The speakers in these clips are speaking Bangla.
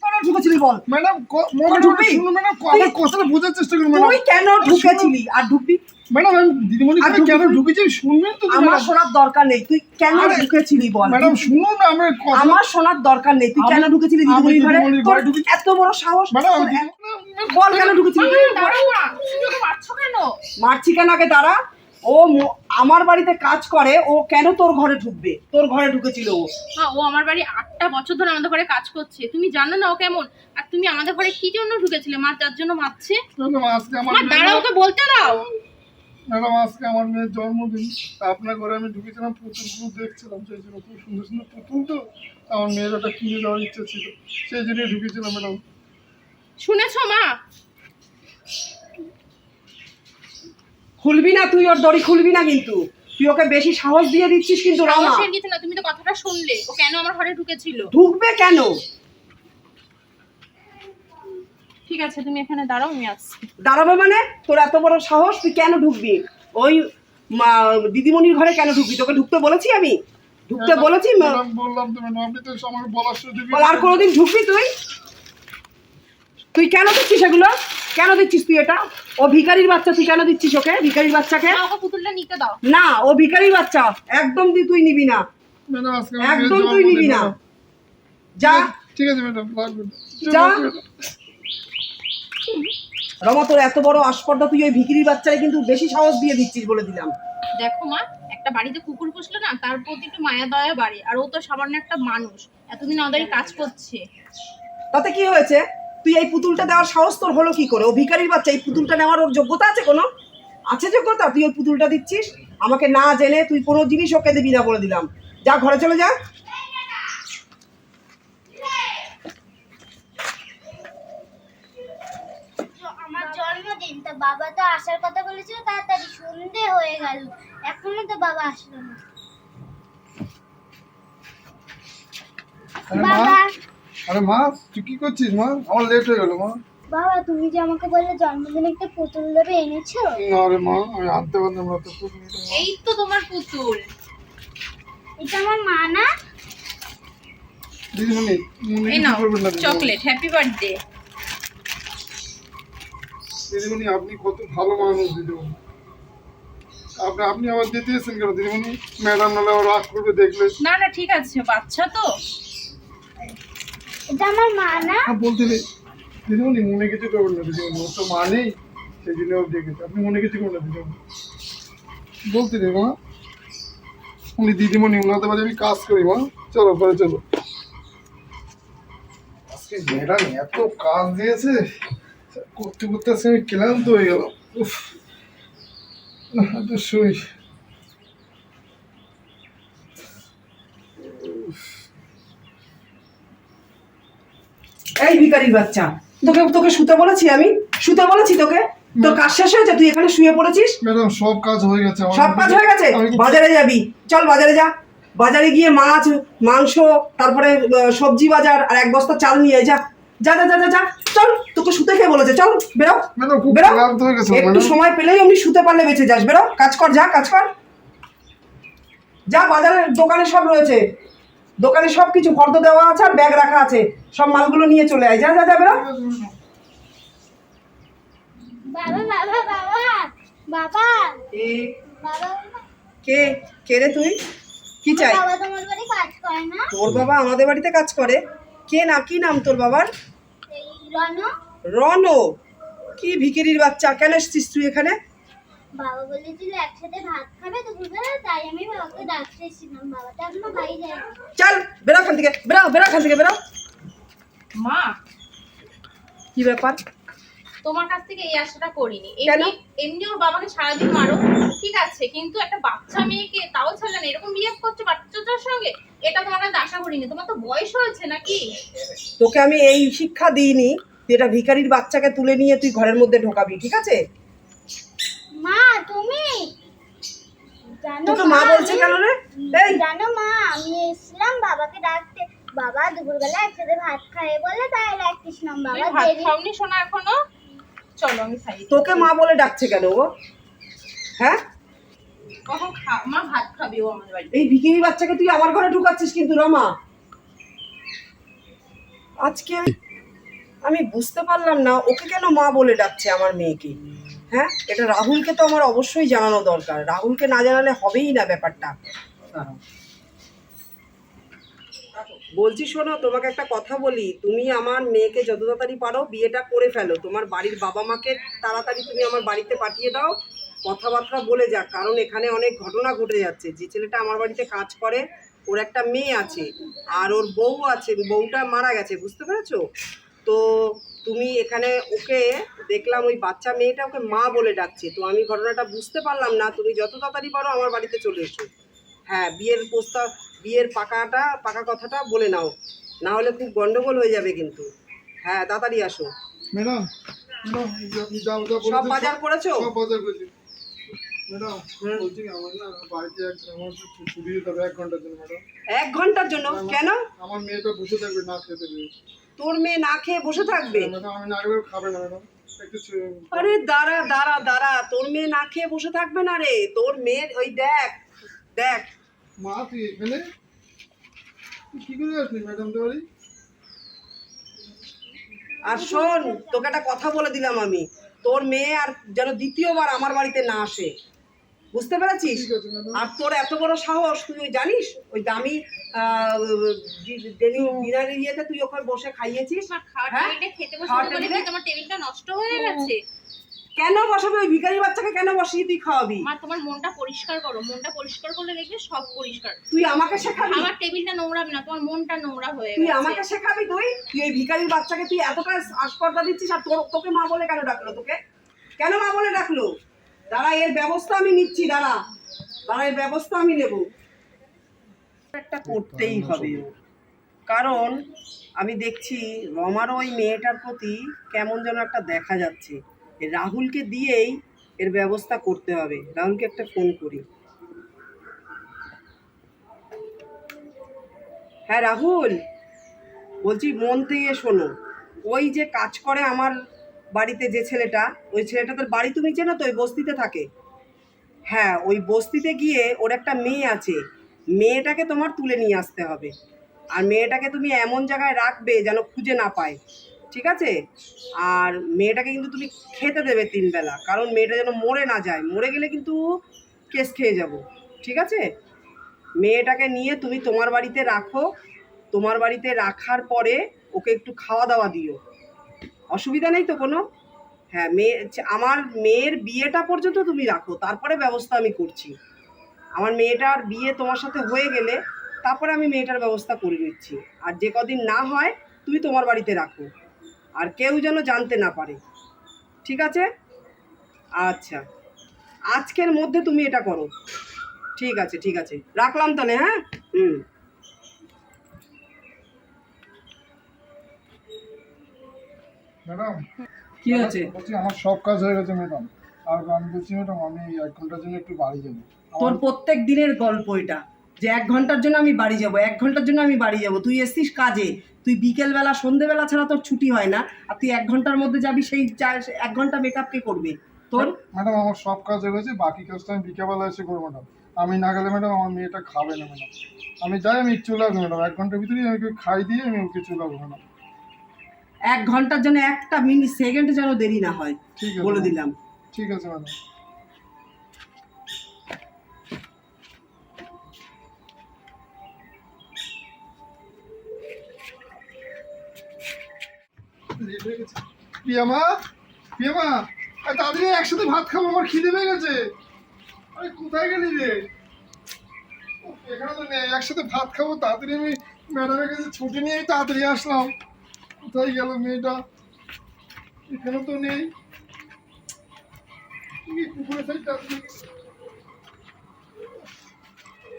তুই কেন ঢুকেছিলি বল। ম্যাডাম ক- তুই ঢুকবি? শুনুন ম্যাডাম তুই- আমার কথাটা বোঝার চেষ্টা করুন ম্যাডাম। তুই কেন ঢুকেছিলি? আর ঢুকবি? ম্যাডাম আমি দিদিমণি আমি কেন ঢুকেছি শুনবেন তো আমার শোনার দরকার নেই। তুই কেন ঢুকেছিলি বল? ম্যাডাম শুনুন না আমার কথা আমার শোনার দরকার নেই। তুই কেন ঢুকেছিলি ঘরে? তোর এত বড় সাহস। ম্যাডাম তোর বল কেন ঢুকেছিলি? মারছো কেন? মারছি কেন আগে দাঁড়া। ও ম- আমার বাড়িতে কাজ করে ও কেন তোর ঘরে ঢুকবে? তোর ঘরে ঢুকেছিল ও। হ্যাঁ ও আমার বাড়ি আটটা বছর ধরে আমাদের ঘরে কাজ করছে। তুমি জানো না ও কেমন? আর তুমি আমাদের ঘরে কি জন্য ঢুকেছিলে? মা যার জন্য মারছে মা দাঁড়াও মেয়ে- ওকে বলতে দাও। ম্যাডাম আজকে আমার মেয়ের জন্মদিন। আপনার ঘরে আমি ঢুকেছিলাম পুতুলগুলো দেখছিলাম। সেই জন্য খুব সুন্দর সুন্দর পুতুল তো। আমার মেয়ের ওটা কিনে দেওয়ার ইচ্ছা ছিল। সেই জন্যই ঢুকেছিলাম ম্যাডাম। শুনেছো মা? খুলবি না তুই ওর দড়ি খুলবি না কিন্তু। তুই ওকে বেশি সাহস দিয়ে দিচ্ছিস কিন্তু রামা। সাহসের কিছু না তুমি তো কথাটা শুনলে। ও কেন আমার ঘরে ঢুকেছিল? ঢুকবে কেন? ঠিক আছে তুমি এখানে দাঁড়াও আমি আসছি। দাঁড়াবে মানে? তোর এত বড় সাহস তুই কেন ঢুকবি? ওই মা- দিদিমণির ঘরে কেন ঢুকবি? তোকে ঢুকতে বলেছি আমি? ঢুকতে বলেছি বললাম তো ম্যাডাম আপনি তো বলার সুযোগ আর কোনোদিন ঢুকবি তুই? তুই কেন দিচ্ছিস এগুলো? কেন দিচ্ছিস তুই এটা? ও ভিখারির বাচ্চা তুই কেন দিচ্ছিস ওকে? ভিখারির বাচ্চাকে? ওকে পুতুলটা নিতে দাও। না ও ভিখারির বাচ্চা। একদম তুই তুই নিবি না। একদম তুই নিবি না। যা। ঠিক আছে ম্যাডাম যা। রমা তোর এত বড় আসপর্দা তুই ওই ভিখিরির বাচ্চারে কিন্তু বেশি সাহস দিয়ে দিচ্ছিস বলে দিলাম। দেখো মা একটা বাড়িতে কুকুর পুষলে না তার প্রতি একটু মায়া দয়া বাড়ে আর ও তো সামান্য একটা মানুষ এতদিন আমাদের কাজ করছে। তাতে কি হয়েছে? তুই এই পুতুলটা দেওয়ার সাহস তোর হলো কি করে? ও ভিখারির বাচ্চা এই পুতুলটা নেওয়ার ওর যোগ্যতা আছে কোনো? আছে যোগ্যতা? তুই ওই পুতুলটা দিচ্ছিস? আমাকে না জেনে তুই কোনো জিনিস ওকে দিবি না বলে দিলাম। যা ঘরে চলে যা। আমার জন্মদিন তো বাবা তো আসার কথা বলেছিল তাড়াতাড়ি সন্ধে হয়ে গেল। এখনও তো বাবা আসলো না। বাবা আরে মা তুই কি করছিস মা? আমার লেট হয়ে গেল মা। বাবা তুমি যে আমাকে বললে জন্মদিনে একটা পুতুল দেবে এনেছো? না রে মা আমি আনতে পারলাম না তো মা। এই তো তোমার পুতুল। এটা আমার মা না? দিদিমণি মনে এই নাও না চকলেট হ্যাপি বার্থডে দিদিমণি আপনি কত ভালো মানুষ দিদিমণি। আপনি আপনি আবার দিতে এসেছেন কেন দিদিমণি? ম্যাডাম নাহলে আবার রাগ করবে দেখলে। না না ঠিক আছে বাচ্চা তো। এটা আমার মা না? হ্যাঁ বলতে দিদিমণি মনে কিছু করবেন না দিদিমণি ওর তো মা নেই, সেই জন্য ও ডেকেছে। আপনি মনে কিছু করবেন না দিদিমণি বলতে নেই মা। উনি দিদিমণি ওনাদের বাড়ি আমি কাজ করি, মা। চলো, পরে চলো। আজকে এত কাজ দিয়েছে, করতে করতে আজকে আমি ক্লান্ত হয়ে গেল উফ একটু শুই এই ভিখারির বাচ্চা। তোকে তোকে শুতে বলেছি আমি? শুতে বলেছি তোকে? তোর কাজ শেষ হয়েছে? তুই এখানে শুয়ে পড়েছিস? ম্যাডাম সব কাজ হয়ে গেছে। সব কাজ হয়ে গেছে? বাজারে যাবি। চল বাজারে যা। বাজারে গিয়ে মাছ মাংস তারপরে সবজি বাজার আর এক বস্তা চাল নিয়ে যা। যা যা যা যা চল তোকে শুতে খেয়ে বলেছে। চল বেরো। বেরো। একটু সময় পেলেই অমনি শুতে পারলে বেঁচে যাস। বেরো। কাজ কর যা কাজ কর। যা বাজারের দোকানে সব রয়েছে। দোকানে সব কিছু ফর্দ দেওয়া আছে আর ব্যাগ রাখা আছে। সব মালগুলো নিয়ে চলে আয়। যা যা যা বেরো। বাবা বাবা বাবা বাবা। এ, বাবা কে? কে রে তুই? কি চাই? না। তোর বাবা আমাদের বাড়িতে কাজ করে। কে না কি নাম তোর বাবার? রনো। কি ভিকিরির বাচ্চা। কেন এসছিস তুই এখানে? বাবা বলেছিল একসাথে ভাত খাবে দুপুরবেলা তাই আমি বাবাকে ডাকতে এসেছিলাম বাবা তো এখনও বাড়ি যায়নি। চল বেরো খান থেকে বেরো বেরো খান থেকে বেরো। মা। কি ব্যাপার? তোমার কাছ থেকে এই আশাটা করিনি। এমনি এমনি ওর বাবাকে সারাদিন মারো। ঠিক আছে কিন্তু একটা বাচ্চা মেয়েকে তাও ছাড়লেন এরকম বিহেভ করছে বাচ্চাটার সঙ্গে এটা তোমার কাছে আশা করিনি। তোমার তো বয়স হয়েছে নাকি? তোকে আমি এই শিক্ষা দিইনি তুই এটা ভিখারির বাচ্চাকে তুলে নিয়ে তুই ঘরের মধ্যে ঢোকাবি ঠিক আছে? মা তুমি? জানো তোকে মা বলছে কেন রে? এই। জানো মা আমি এসেছিলাম বাবাকে ডাকতে। বাবা দুপুরবেলা একসাথে ভাত খায় বলে তাই ডাকতেছিলাম। বাবা ভাত দেরি খাওনি শোনা এখনও? চলো আমি খাই। তোকে মা বলে ডাকছে কেন ও? হ্যাঁ? কখন খা মা ভাত খাবে ও আমাদের বাড়িতে। এই বাচ্চাকে তুই আমার ঘরে ঢুকাচ্ছিস কিন্তু রমা। আজকে আমি আমি বুঝতে পারলাম না ওকে কেন মা বলে ডাকছে আমার মেয়েকে? হ্যাঁ? এটা রাহুলকে তো আমার অবশ্যই জানানো দরকার। রাহুলকে না জানালে হবেই না ব্যাপারটা। বলছি শোনো, তোমাকে একটা কথা বলি। তুমি আমার মেয়েকে যত তাড়াতাড়ি পারো বিয়েটা করে ফেলো। তোমার বাড়ির বাবা মাকে তাড়াতাড়ি তুমি আমার বাড়িতে পাঠিয়ে দাও। কথাবার্তা বলে যাক, কারণ এখানে অনেক ঘটনা ঘটে যাচ্ছে। যে ছেলেটা আমার বাড়িতে কাজ করে, ওর একটা মেয়ে আছে, আর ওর বউ আছে, বউটা মারা গেছে, বুঝতে পেরেছ? তো তুমি এখানে ওকে দেখলাম ওই বাচ্চা মেয়েটা ওকে মা বলে ডাকছে। তো আমি ঘটনাটা বুঝতে পারলাম না তুমি যত তাড়াতাড়ি পারো আমার বাড়িতে চলে এসো। হ্যাঁ বিয়ের প্রস্তাব বিয়ের পাকাটা পাকা কথাটা বলে নাও। না হলে খুব গন্ডগোল হয়ে যাবে কিন্তু। হ্যাঁ তাড়াতাড়ি আসো। ম্যাডাম সব বাজার করেছ? সব বাজার করেছি। এক ঘণ্টার জন্য কেন? আমার মেয়েটা বসে থাকবে না খেতে তোর মেয়ে না খেয়ে বসে থাকবে? আমি না গেলেও খাবে না ম্যাডাম। আরে দাঁড়া দাঁড়া দাঁড়া। তোর মেয়ে না খেয়ে বসে থাকবে না রে। তোর মেয়ের ওই দেখ দেখ। মা তুই এখানে? কি করে আসলি ম্যাডাম তো আর শোন তোকে একটা কথা বলে দিলাম আমি। তোর মেয়ে আর যেন দ্বিতীয়বার আমার বাড়িতে না আসে। বুঝতে পেরেছিস? আর তোর এত বড় সাহস তুই ওই জানিস? ওই দামি ডিনারের ইয়েতে তুই ওখানে বসে খাইয়েছিস? হ্যাঁ? টেবিলটা টেবিলটা নষ্ট হয়ে গেছে? কেন বসাবি? ওই ভিখারি বাচ্চাকে কেন বসিয়ে তুই খাওয়াবি? মা তোমার মনটা পরিষ্কার করো। মনটা পরিষ্কার করলে দেখবে সব পরিষ্কার। তুই আমাকে শেখাবি? আমার টেবিলটা নোংরা না তোমার মনটা নোংরা হয়ে তুই আমাকে শেখাবি তুই? তুই ওই ভিখারির বাচ্চাকে তুই এতটা আস্পর্ধা দিচ্ছিস আর তোর তোকে মা বলে কেন ডাকলো তোকে? কেন মা বলে ডাকলো? দাঁড়া, এর ব্যবস্থা আমি নিচ্ছি, দাঁড়া। দাঁড়া, এর ব্যবস্থা আমি নেব। একটা করতেই হবে। কারণ আমি দেখছি রমারও ওই মেয়েটার প্রতি কেমন যেন একটা দেখা যাচ্ছে। রাহুলকে দিয়েই এর ব্যবস্থা করতে হবে। রাহুলকে একটা ফোন করি। হ্যাঁ রাহুল, বলছি মন থেকে শোনো। ওই যে কাজ করে আমার বাড়িতে যে ছেলেটা, ওই ছেলেটা তোর বাড়ি তুমি চেনো তো? ওই বস্তিতে থাকে। হ্যাঁ ওই বস্তিতে গিয়ে ওর একটা মেয়ে আছে। মেয়েটাকে তোমার তুলে নিয়ে আসতে হবে। আর মেয়েটাকে তুমি এমন জায়গায় রাখবে যেন খুঁজে না পায়। ঠিক আছে? আর মেয়েটাকে কিন্তু তুমি খেতে দেবে তিনবেলা কারণ মেয়েটা যেন মরে না যায়। মরে গেলে কিন্তু কেস খেয়ে যাব। ঠিক আছে? মেয়েটাকে নিয়ে তুমি তোমার বাড়িতে রাখো। তোমার বাড়িতে রাখার পরে ওকে একটু খাওয়া দাওয়া দিও। অসুবিধা নেই তো কোনো? হ্যাঁ মেয়ে আমার মেয়ের বিয়েটা পর্যন্ত তুমি রাখো, তারপরে ব্যবস্থা আমি করছি। আমার মেয়েটার বিয়ে তোমার সাথে হয়ে গেলে তারপরে আমি মেয়েটার ব্যবস্থা করে নিচ্ছি। আর যে কদিন না হয়, তুমি তোমার বাড়িতে রাখো। আর কেউ যেন জানতে না পারে। ঠিক আছে? আচ্ছা। আজকের মধ্যে তুমি এটা করো। ঠিক আছে ঠিক আছে। রাখলাম তাহলে হ্যাঁ? হুম। ম্যাডাম? কি হয়েছে? বলছি আমার সব কাজ হয়ে গেছে ম্যাডাম। আর আমি বলছি ম্যাডাম আমি এক ঘণ্টার জন্য একটু বাড়ি যাব। তোর প্রত্যেক দিনের গল্প এটা যে এক ঘণ্টার জন্য আমি বাড়ি যাব এক ঘণ্টার জন্য আমি বাড়ি যাব। তুই এসছিস কাজে তুই বিকেলবেলা সন্ধেবেলা ছাড়া তোর ছুটি হয় না আর তুই এক ঘণ্টার মধ্যে যাবি সেই এক ঘণ্টা মেকআপ কে করবে? তোর? ম্যাডাম আমার সব কাজ হয়ে গেছে বাকি কাজটা আমি বিকেলবেলা এসে করব ম্যাডাম। আমি না গেলে ম্যাডাম আমার মেয়েটা খাবে না ম্যাডাম। আমি যাই আমি চলে আসব ম্যাডাম। এক ঘণ্টার ভিতরেই আমি খাই দিয়ে আমি ওকে চলে আসব ম্যাডাম। এক ঘণ্টার জন্য একটা মিনিট সেকেন্ড যেন দেরি না হয় বলে দিলাম। ঠিক আছে ম্যাডাম। পিয়ামা পিয়ামা তাড়াতাড়ি একসাথে ভাত খাব আমার খিদে পেয়ে গেছে। আরে কোথায় গেলি রে? এখানে তো নেই একসাথে ভাত খাব তাড়াতাড়ি আমি ম্যাডামের কাছে ছুটি নিয়ে তাড়াতাড়ি আসলাম। কোথায় গেল মেয়েটা? এখানে তো নেই। কুকুরের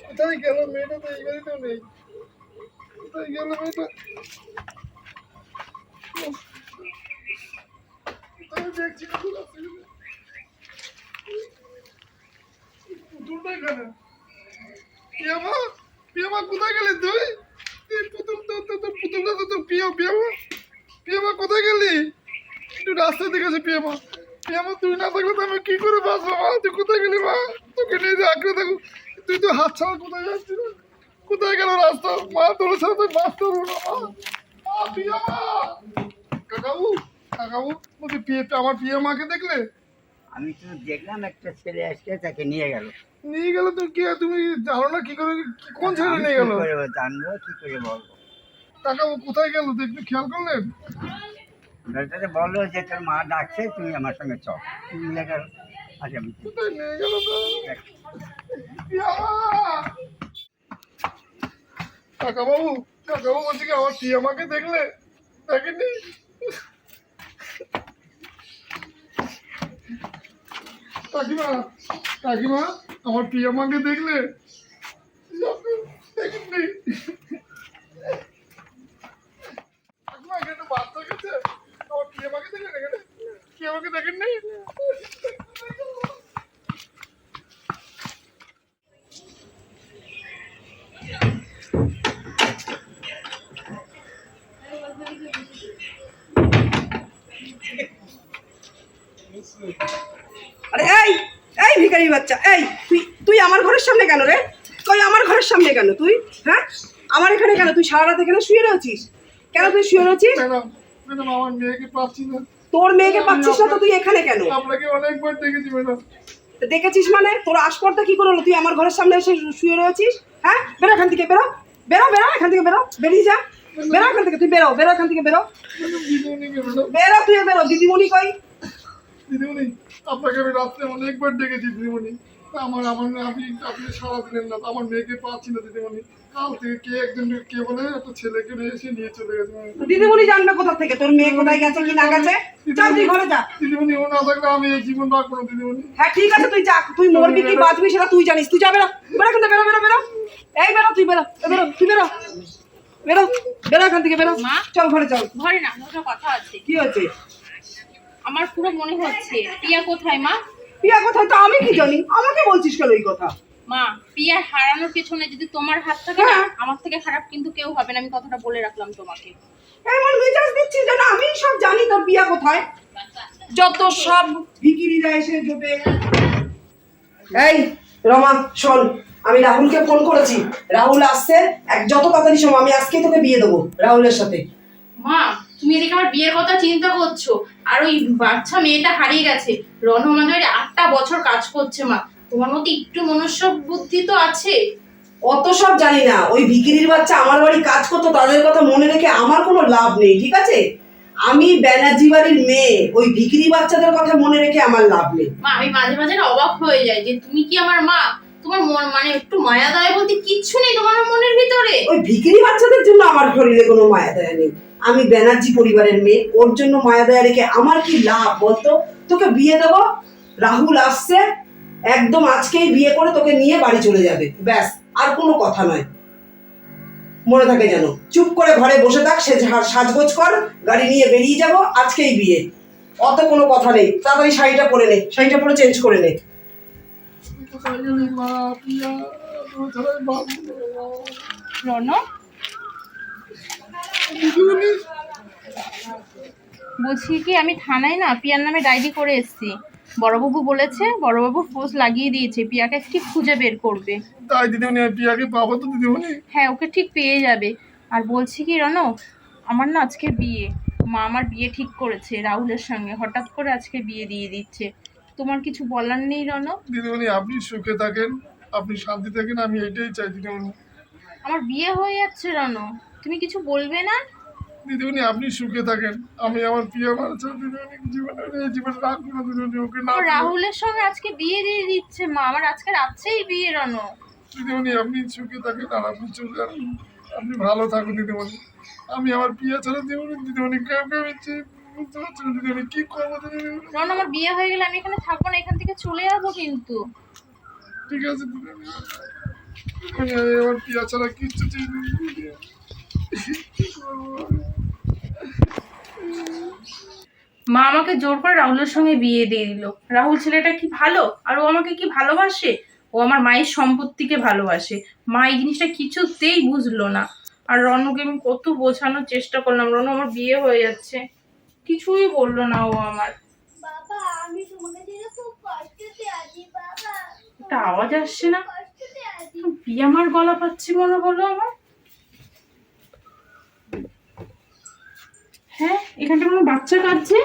কোথায় গেল মেয়েটা? তো এই বাড়িতেও নেই। কোথায় গেল মেয়েটা। পুতুলটা কোথায় গেলি তুই? তুই পুতুল তো তো তো পুতুলটা তো তোর প্রিয় পিয়ামা পিয়ামা কোথায় গেলি? একটু রাস্তায় দেখেছে পিয়ামা। পিয়ামা তুই না থাকলে তো আমি কি করে বাঁচবো মা? তুই কোথায় গেলি মা? তোকে নিয়ে যে আঁকড়ে থাকো তুই তো হাত ছাড়া কোথায় যাচ্ছিস? কোথায় গেল রাস্তা? মা তোর সাথে বাঁচতে পারব না মা। মা পিয়ামা! কাকাবু কাকাবু বলছি পিয়ে আমার পিয়ে মাকে দেখলে? আমি তো দেখলাম একটা ছেলে আসছে তাকে নিয়ে গেল। নিয়ে গেল তো কি তুমি জানো না কি করে কোন ছেলে নিয়ে গেল? জানব কি করে বলব? কাকাবু কোথায় গেল? একটু খেয়াল করলেন? ডাক্তারে বলল যে তোর মা ডাকছে তুমি আমার সঙ্গে চল নিয়ে গেল। আচ্ছা আমি কোথায় নিয়ে গেল কাকাবাবু কাকাবাবু বলছি কি আমার টিয়া মাকে দেখলে? দেখেনি কাকিমা কাকিমা আমার প্রিয়া মাকে দেখলে? দেখেননি কাকিমা এখানে একটা বাচ্চা গেছে আমার প্রিয়া মাকে দেখলেন এখানে প্রিয়া মাকে দেখেননি? আরে এই এই ভিখারি বাচ্চা এই তুই তুই আমার ঘরের সামনে কেন রে? তুই আমার ঘরের সামনে কেন তুই হ্যাঁ? আমার এখানে কেন? তুই সারা রাত এখানে শুয়ে রয়েছিস? কেন তুই শুয়ে রয়েছিস? ম্যাডাম ম্যাডাম আমার মেয়েকে পাচ্ছি না। তোর মেয়েকে পাচ্ছিস না তো তুই এখানে কেন? আপনাকে অনেকবার দেখেছি ম্যাডাম দেখেছিস মানে? তোর আসপরটা কি করে হলো? তুই আমার ঘরের সামনে এসে শুয়ে রয়েছিস? হ্যাঁ? বেরো এখান থেকে বেরো। বেরো বেরো এখান থেকে বেরো। বেরিয়ে যা। বেরো এখান থেকে তুই বেরো বেরো এখান থেকে বেরো। বেরো তুই বেরো। দিদিমণি কই? দিদিমণি আপনাকে আমি রাত্রে অনেকবার ডেকেছি দিদিমণি। আমার আমার আপনি আপনি সারা দিলেন না। আমার মেয়েকে পাচ্ছি না দিদিমণি। কাল থেকে কে একজন কে বলে একটা ছেলেকে নিয়ে এসে নিয়ে চলে গেছে। দিদিমণি জানবে কোথা থেকে তোর মেয়ে কোথায় গেছে কি না গেছে? চল তুই ঘরে যা। দিদিমণি ও না থাকলে আমি এই জীবন রাখব না দিদিমণি। হ্যাঁ ঠিক আছে তুই যা। তুই মরবি কি বাঁচবি সেটা তুই জানিস। তুই যা বেরো। বেরো এখান বেরো বেরো বেরো। এই বেরো তুই বেরো। বেরো তুই বেরো। বেরো বেরো এখান থেকে বেরো। মা? চল ঘরে চল ঘরে না দুটো কথা আছে। কি আমার পুরো মনে হচ্ছে পিয়া কোথায় মা? পিয়া কোথায়? তো আমি কি জানি? আমাকে বলছিস কেন এই কথা? মা পিয়া হারানোর পেছনে যদি তোমার হাত থাকে না হ্যাঁ। আমার থেকে খারাপ কিন্তু কেউ হবে না। আমি কথাটা বলে রাখলাম তোমাকে। এমন মেজাজ দিচ্ছিস যেন আমি সব জানি তোর পিয়া কোথায়। যত সব ভিকিরিরা এসে জোটে এই রমা শোন আমি রাহুলকে ফোন করেছি। রাহুল আসছে এক যত তাড়াতাড়ি সময় আমি আজকেই তোকে বিয়ে দেবো রাহুলের সাথে। মা তুমি এদিকে আমার বিয়ের কথা চিন্তা করছ। আর ওই বাচ্চা মেয়েটা হারিয়ে গেছে। রণ আমাদের আটটা বছর কাজ করছে মা। তোমার মধ্যে একটু মনুষ্য বুদ্ধি তো আছে। অত সব জানি না। ওই ভিকিরির বাচ্চা আমার বাড়ি কাজ করতো তাদের কথা মনে রেখে আমার কোনো লাভ নেই ঠিক আছে? আমি ব্যানার্জি বাড়ির মেয়ে ওই ভিকিরি বাচ্চাদের কথা মনে রেখে আমার লাভ নেই। মা আমি মাঝে মাঝে না অবাক হয়ে যাই যে তুমি কি আমার মা? তোমার মন মানে একটু মায়া দয়া বলতে কিচ্ছু নেই তোমার মনের ভিতরে। ওই ভিকিরি বাচ্চাদের জন্য আমার শরীরে কোনো মায়া দয়া নেই। আমি ব্যানার্জি পরিবারের মেয়ে ওর জন্য মায়া দয়া রেখে আমার কি লাভ বলতো? তোকে বিয়ে দেবো? রাহুল আসছে একদম আজকেই বিয়ে করে তোকে নিয়ে বাড়ি চলে যাবে। ব্যাস, আর কোনো কথা নয়। মনে থাকে যেন। চুপ করে ঘরে বসে থাক, সে সাজগোজ কর, গাড়ি নিয়ে বেরিয়ে যাব, আজকেই বিয়ে। অত কোনো কথা নেই। তাড়াতাড়ি শাড়িটা পরে নে, শাড়িটা পরে চেঞ্জ করে নে। বলছি কি, আমি থানায় না, পিয়ার নামে ডায়েরি করে এসেছি। বড়বাবু বলেছে বড়বাবু ফোর্স লাগিয়ে দিয়েছে পিয়াকে ঠিক খুঁজে বের করবে? তাই দিদিমণি পিয়াকে পাবো তো দিদিমণি। হ্যাঁ ওকে ঠিক পেয়ে যাবে। আর বলছি কি রণ আমার না আজকে বিয়ে। মা আমার বিয়ে ঠিক করেছে রাহুলের সঙ্গে হঠাৎ করে আজকে বিয়ে দিয়ে দিচ্ছে। তোমার কিছু বলার নেই রণ দিদিমণি আপনি সুখে থাকেন আপনি শান্তি থাকেন আমি এটাই চাই দিদিমণি। আমার বিয়ে হয়ে যাচ্ছে রণ তুমি কিছু বলবে না? দিদিমণি আপনি সুখে থাকেন। আমি আমার প্রিয় মানুষ দিদিমণি জীবনে জীবনে রাখব না দিদিমণি ওকে না রাহুলের সঙ্গে আজকে বিয়ে দিয়ে দিচ্ছে মা আমার আজকে রাত্রেই বিয়ে রণ দিদিমণি আপনি সুখে থাকেন আর আপনি চলে আপনি ভালো থাকুন দিদিমণি। আমি আমার প্রিয় ছাড়া দিদিমণি দিদিমণি কেউ কেউ ইচ্ছে বুঝতে পারছি না দিদিমণি কী করব দিদিমণি? রণ আমার বিয়ে হয়ে গেলে আমি এখানে থাকব না এখান থেকে চলে যাব কিন্তু। ঠিক আছে দিদিমণি। আমার প্রিয় ছাড়া কিচ্ছু চাই না দিদিমণি। কী করব আমি? মা আমাকে জোর করে রাহুলের সঙ্গে বিয়ে দিয়ে দিল। রাহুল ছেলেটা কি ভালো? আর ও আমাকে কি ভালোবাসে? ও আমার মায়ের সম্পত্তিকে ভালোবাসে। মা এই জিনিসটা কিছুতেই বুঝলো না। আর রনকে আমি কত বোঝানোর চেষ্টা করলাম। রন আমার বিয়ে হয়ে যাচ্ছে। কিছুই বলল না ও আমার। বাবা আমি তোমাকে ছেড়ে খুব কষ্টতে আছি বাবা। একটা আওয়াজ আসছে না? বিয়ে আমার গলা পাচ্ছি মনে হলো আমার। হ্যাঁ এখানটা কোনো বাচ্চা কাঁদছে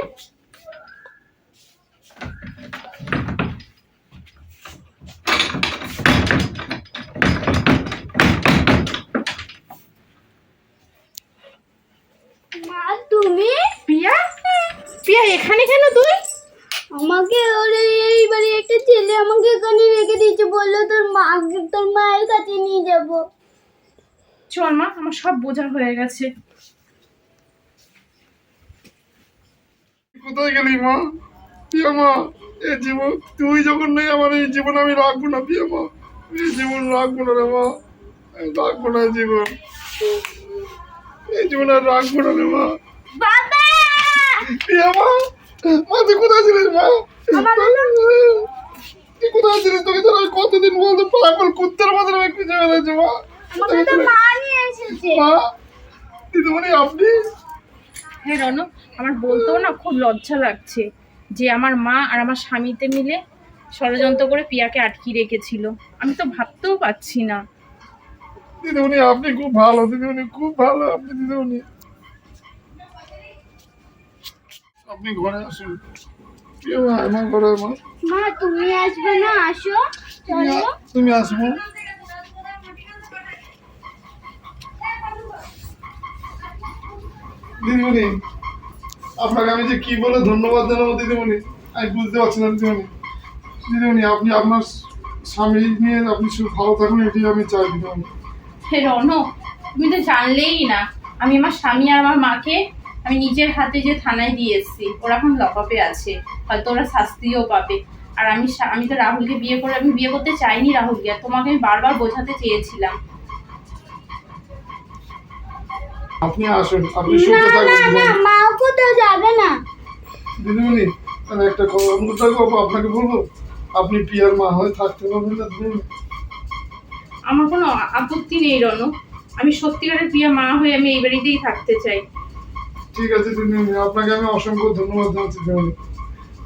মা তুমি? পিয়া? পিয়া এখানে কেন তুই? আমাকে ওরে এই বাড়ি একটা ছেলে আমাকে এখানে রেখে দিয়েছে বলল তোর মা তোর মায়ের কাছে নিয়ে যাব। চল মা আমার সব বোঝা হয়ে গেছে। কোথায় গেলি মা? পিয়া মা এ জীবন তুই যখন নেই আমার এই জীবন আমি রাখব না পিয়া মা। এই জীবন রাখব না রে মা। রাখব না জীবন। এই জীবন আর রাখব না রে মা। বাবা! পিয়া মা মা তুই কোথায় ছিলিস মা? তুই কোথায় ছিলিস? তোকে তো আমি কতদিন বলতে পাগল কুত্তার মতো আমি খুঁজে বেড়াচ্ছি মা। মা দিদিমণি আপনি? হ্যাঁ রনু আমার বলতেও না খুব লজ্জা লাগছে যে আমার মা আর আমার স্বামীতে মিলে ষড়যন্ত্র করে পিয়াকে আটকে রেখেছিল। আমি তো ভাবতেও পারছি না। দিদিমণি আপনি খুব ভালো দিদিমণি খুব ভালো আপনি দিদিমণি। আপনি ঘরে আসুন। মা। তুমি আসবে না? আসো তুমি আসব। দিদিমণি, আপনাকে আমি যে কি বলে ধন্যবাদ জানাব দিদিমণি, আমি বুঝতে পারছি না দিদিমণি। দিদিমণি, আপনি আপনার স্বামী নিয়ে আপনি শুধু ভালো থাকুন এটি আমি চাই দিদিমণি। হে রনু তুমি তো জানলেই না, আমি আমার স্বামী আর আমার মাকে আমি নিজের হাতে যে থানায় দিয়ে এসেছি, ওরা এখন লকআপে আছে, হয়তো ওরা শাস্তিও পাবে। আর আমি আমি তো রাহুলকে বিয়ে করে আমি বিয়ে করতে চাইনি রাহুলকে, আর তোমাকে আমি বারবার বোঝাতে চেয়েছিলাম। আপনি আসুন আপনি শুনতে না থাকুন না। মাও কোথাও যাবে না। দিদিমণি আমি একটা কথা অনুরোধ রাখব আপনাকে বলব? আপনি পিয়ার মা হয়ে থাকতে পারবেন না আমার কোনো আপত্তি নেই রনু। আমি সত্যিকারের প্রিয়া মা হয়ে আমি এই বাড়িতেই থাকতে চাই। ঠিক আছে দিদিমণি আপনাকে আমি অসংখ্য ধন্যবাদ জানাচ্ছি দিদিমণি।